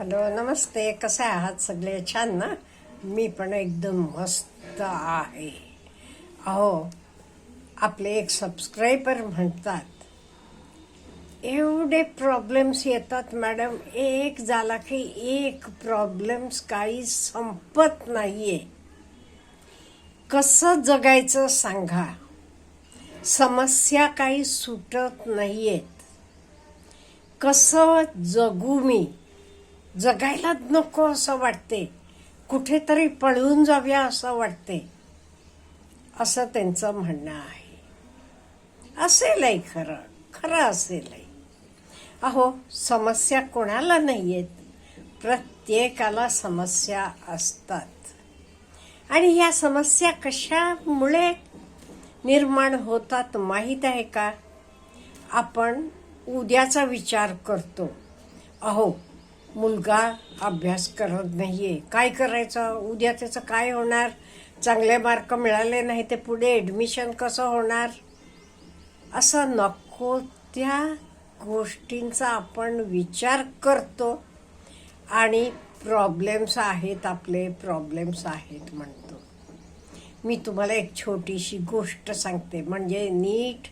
Hello नमस्ते. कसे आहात सगळे? छान ना? मी पण एकदम मस्त आहे. अहो आपले एक सबस्क्रायबर म्हणतात एवढे प्रॉब्लेम्स येतात मॅडम एक झाला की एक प्रॉब्लेम्स काही संपत नाहीये. कसं जगायचं सांगा? समस्या काही सुटत नाहीयेत. कसं जगू मी? जगायला नको असं वाटते. कुठेतरी पळून जाऊया असं वाटते. असं त्यांचं म्हणणं आहे. असेलही खरं. खरं असेलही. अहो समस्या कोणाला नाही आहेत प्रत्येकाला समस्या असतात. आणि ह्या समस्या कशामुळे निर्माण होतात माहीत आहे का? आपण उद्याचा विचार करतो. अहो मुलगा अभ्यास करत नाही आहे काय करायचं? उद्या त्याचं काय होणार? चांगले मार्क मिळाले नाही ते पुढे ॲडमिशन कसं होणार? असं नको त्या गोष्टींचा आपण विचार करतो. आणि प्रॉब्लेम्स आहेत आपले प्रॉब्लेम्स आहेत म्हणतो. मी तुम्हाला एक छोटीशी गोष्ट सांगते. म्हणजे नीट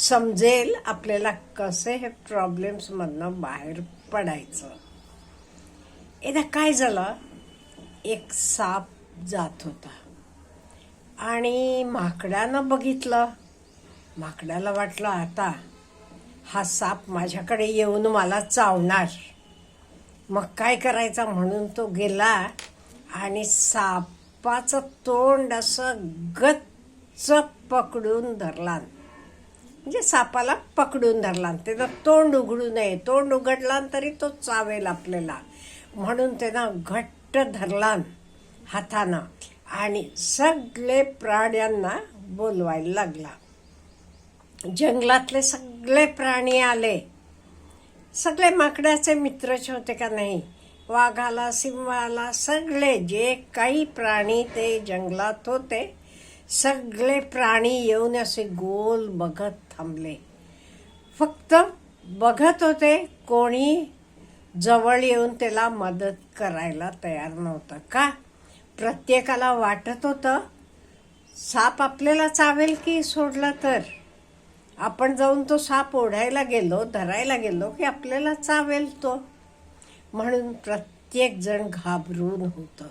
समजेल आपल्याला कसे हे प्रॉब्लेम्समधनं बाहेर पडायचं. एकदा काय झालं? एक साप जात होता. आणि माकडानं बघितलं. माकडाला वाटलं आता हा साप माझ्याकडे येऊन मला चावणार. मग काय करायचा म्हणून तो गेला आणि सापाचं तोंड असं गच्च पकडून धरला. म्हणजे सापाला पकडून धरला. त्याचं तोंड उघडू नये. तोंड उघडला तरी तो चावेल आपल्याला. म्हणून त्यांना घट्ट धरला हातानं आणि सगळे प्राण्यांना बोलवायला लागला. जंगलातले सगळे प्राणी आले. सगळे माकड्याचे मित्रच होते का नाही? वाघाला सिंहाला सगळे जे काही प्राणी ते जंगलात होते सगळे प्राणी येऊन असे गोल बघत थांबले. फक्त बघत होते कोणी जवळ येऊन त्याला मदत करायला तयार नव्हतं. का? प्रत्येकाला वाटत होतं साप आपल्याला चावेल की सोडला तर? आपण जाऊन तो साप ओढायला गेलो धरायला गेलो की आपल्याला चावेल तो? म्हणून प्रत्येक जण घाबरून होतं.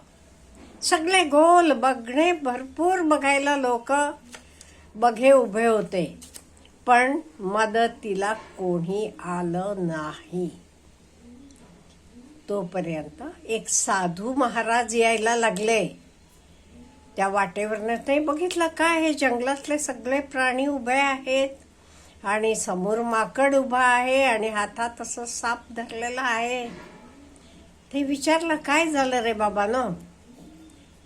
सगळे गोल बघणे भरपूर बघायला लोक बघे उभे होते. पण मदतीला कोणी आलं नाही. तोपर्यंत एक साधू महाराज यायला लागले. त्या वाटेवरनं ते बघितलं काय हे? जंगलातले सगळे प्राणी उभे आहेत आणि समोर माकड उभा आहे आणि हातात असं साप धरलेला आहे. ते विचारलं काय झालं रे बाबानं?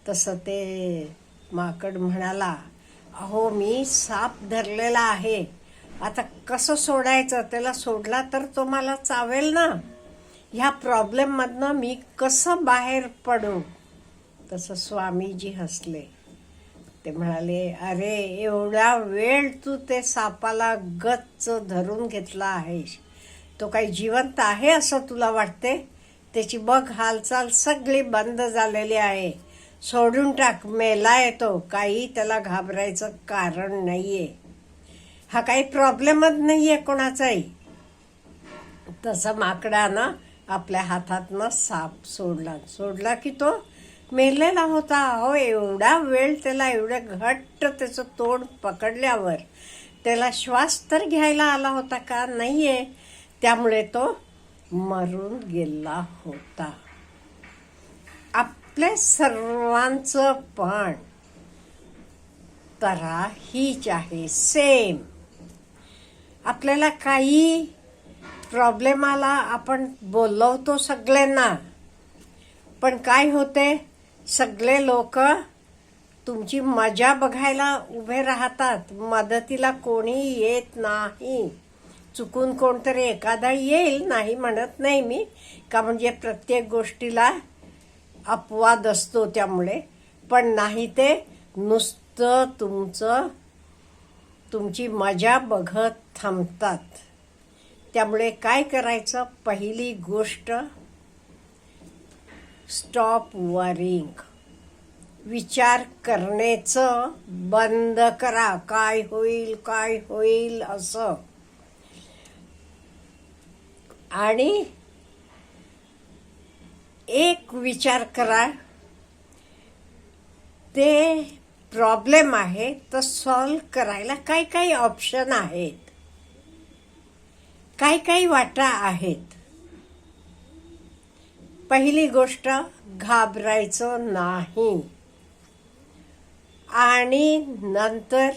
तसं ते माकड म्हणाला अहो मी साप धरलेला आहे. आता कसं सोडायचं? त्याला सोडला तर तो मला चावेल ना? ह्या प्रॉब्लेममधनं मी कसं बाहेर पडू? तसं स्वामीजी हसले. ते म्हणाले अरे एवढा वेळ तू ते सापाला गच्च धरून घेतला आहेस. तो काही जिवंत आहे असं तुला वाटते? त्याची बघ हालचाल सगळी बंद झालेली आहे. सोडून टाक मेला येतो काही त्याला घाबरायचं कारण नाही आहे हा काही प्रॉब्लेमच आहे कोणाचाही. तसं माकडानं आपल्या हातातनं साप सोडला. सोडला की तो मेलेला होता. अहो एवढा वेळ त्याला एवढं घट्ट त्याचं तोंड पकडल्यावर त्याला श्वास तर घ्यायला आला होता का? नाही आहे त्यामुळे तो मरून गेला होता. आपल्या सर्वांचं पण तरा हीच आहे. सेम आपल्याला काही प्रॉब्लेम आला आपण बोलवतो सगळ्यांना. पण काय होते? सगळे लोक तुमची मजा बघायला उभे राहतात. मदतीला कोणी येत नाही. चुकून कोणतरी एखादा येईल नाही म्हणत नाही मी. का म्हणजे प्रत्येक गोष्टीला अपवाद असतो त्यामुळे. पण नाही ते नुसतं तुमचं तुमची मजा बघत थांबतात. त्यामुळे काय करायचं? पहिली गोष्ट स्टॉप वरिंग विचार करण्याचं बंद करा. काय होईल काय होईल असं. आणि एक विचार करा. ते प्रॉब्लेम आहे तर सॉल्व करायला काही काही ऑप्शन आहेत? काही काही वाटा आहेत. पहिली गोष्ट घाबरायचं नाही. आणि नंतर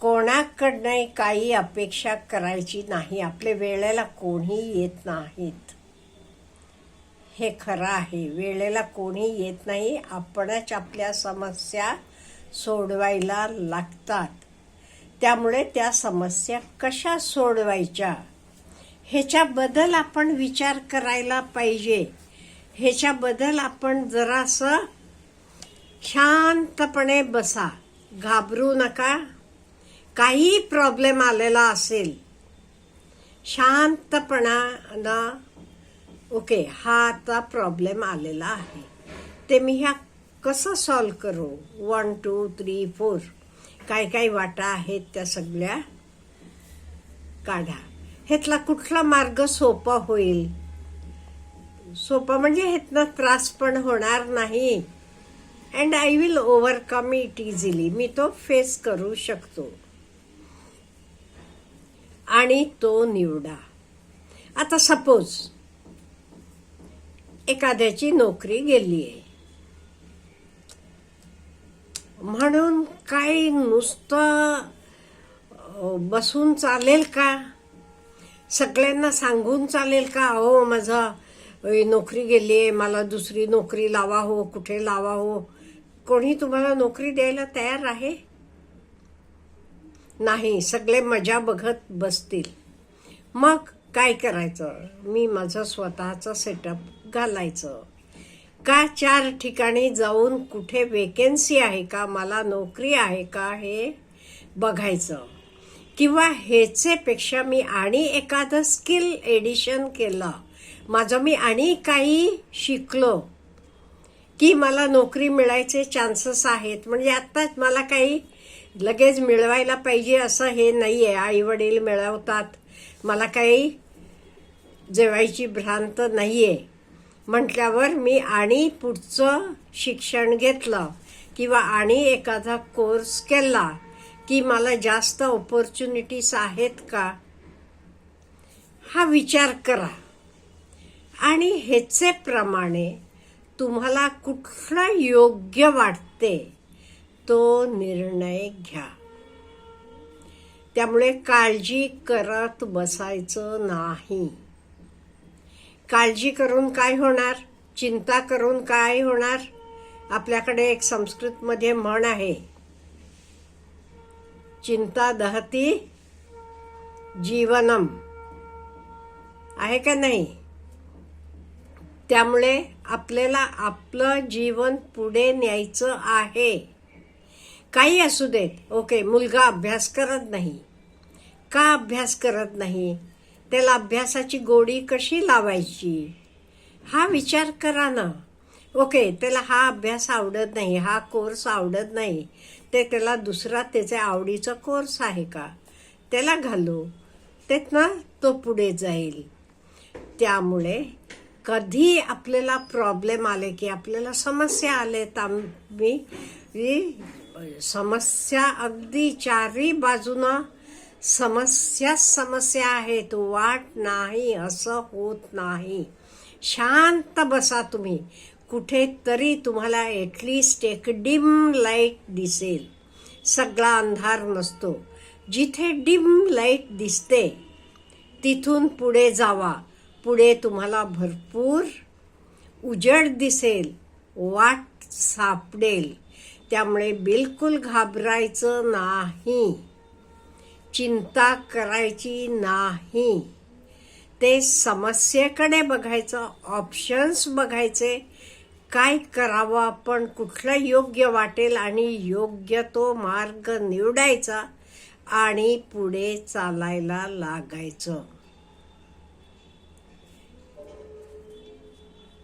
कोणाकडनंही काही अपेक्षा करायची नाही. आपले वेळेला कोणी येत नाहीत. हे खरं आहे. वेळेला कोणी येत नाही. आपणच आपल्या समस्या सोडवायला लागतात. त्यामुळे त्या समस्या कशा सोडवायच्या? ह्याच्याबद्दल आपण विचार करायला पाहिजे. ह्याच्याबद्दल आपण जरासं शांतपणे बसा. घाबरू नका. काही प्रॉब्लेम आलेला असेल. शांतपणानं ओके हा आता प्रॉब्लेम आलेला आहे. ते मी ह्या कसं सॉल्व करू? वन टू थ्री फोर काय काय वाटा आहेत त्या सगळ्या काढा. ह्यातला कुठला मार्ग सोपा होईल? सोपा म्हणजे ह्यातनं त्रास पण होणार नाही. And I will overcome it easily मी तो फेस करू शकतो. आणि तो निवडा. आता सपोज एखाद्याची नोकरी गेली आहे म्हणून काही नुसतं बसून चालेल का? सगळ्यांना सांगून चालेल का? हो माझा नोकरी गेली आहे मला दुसरी नोकरी लावा हो कुठे लावा हो? कोणी तुम्हाला नोकरी द्यायला तयार आहे? नाही सगळे मजा बघत बसतील. मग काय करायचं? मी माझं स्वतःचं सेटअप घालायचं. का चार ठिकाणी जाऊन कुठे वेकेन्सी आहे का मला नोकरी आहे का हे बघायचं. किंवा ह्याचेपेक्षा मी आणि एखादं स्किल एडिशन केलं. माझं मी आणि काही शिकलो की मला नोकरी मिळायचे चान्सेस आहेत. म्हणजे आत्ताच मला काही लगेच मिळवायला पाहिजे असं हे नाही आहे आई वडील मिळवतात. मला काही जेवायची भ्रांत नाही आहे म्हटल्यावर मी आणि पुढचं शिक्षण घेतलं किंवा आणि एखादा कोर्स केला की मला जास्त ऑपॉर्च्युनिटीज आहेत का? हा विचार करा. आणि ह्याचे प्रमाणे तुम्हाला कुठलं योग्य वाटते तो निर्णय घ्या. त्यामुळे काळजी करत बसायचं नाही. काळजी करून काय होणार? चिंता करून काय होणार? आपल्याकडे एक संस्कृतमध्ये म्हण आहे. चिंता दहती जीवनम. आहे का नाही? त्यामुळे आपल्याला आपलं जीवन पुढे न्यायचं आहे. काही असू देत. ओके मुलगा अभ्यास करत नाही. का अभ्यास करत नाही? त्याला अभ्यासाची गोडी कशी लावायची? हा विचार करा ना. ओके त्याला हा अभ्यास आवडत नाही हा कोर्स आवडत नाही. ते त्याला दुसरा त्याच्या आवडीचा कोर्स आहे का? त्याला घालू. त्यातनं तो पुढे जाईल. त्यामुळे कधी आपल्याला प्रॉब्लेम आले की आपल्याला समस्या आले तर आम्ही समस्या अगदी चारही बाजूनं समस्या समस्या आहेत वाट नाही असं होत नाही. शांत बसा तुम्ही. कुठेतरी तुम्हाला ॲटलिस्ट एक डिम लाइट दिसेल. सगळा अंधार नसतो. जिथे डिम लाइट दिसते तिथून पुढे जावा. पुढे तुम्हाला भरपूर उजड दिसेल वाट सापडेल. त्यामुळे बिलकुल घाबरायचं नाही. चिंता करायची नाही. ते समस्येकडे बघायचं ऑप्शन्स बघायचे. काय करावं आपण कुठलं योग्य वाटेल आणि योग्य तो मार्ग निवडायचा आणि पुढे चालायला लागायचं.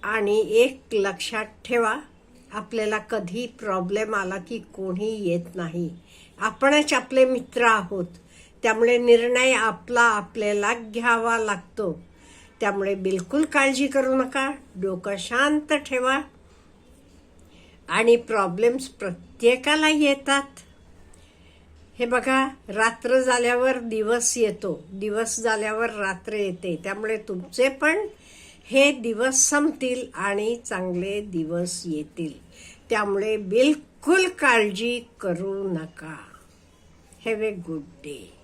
आणि एक लक्षात ठेवा आपल्याला कधी प्रॉब्लेम आला की कोणी येत नाही. आपणच आपले मित्र आहोत. त्यामुळे निर्णय आपला आपल्याला घ्यावा लागतो. त्यामुळे बिलकुल काळजी करू नका. डोकं शांत ठेवा. आणि प्रॉब्लेम्स प्रत्येकाला येतात. हे बघा रात्र झाल्यावर दिवस येतो. दिवस झाल्यावर रात्र येते. त्यामुळे तुमचे पण हे दिवस संपतील आणि चांगले दिवस येतील. त्यामुळे बिलकुल काळजी करू नका. Have a good day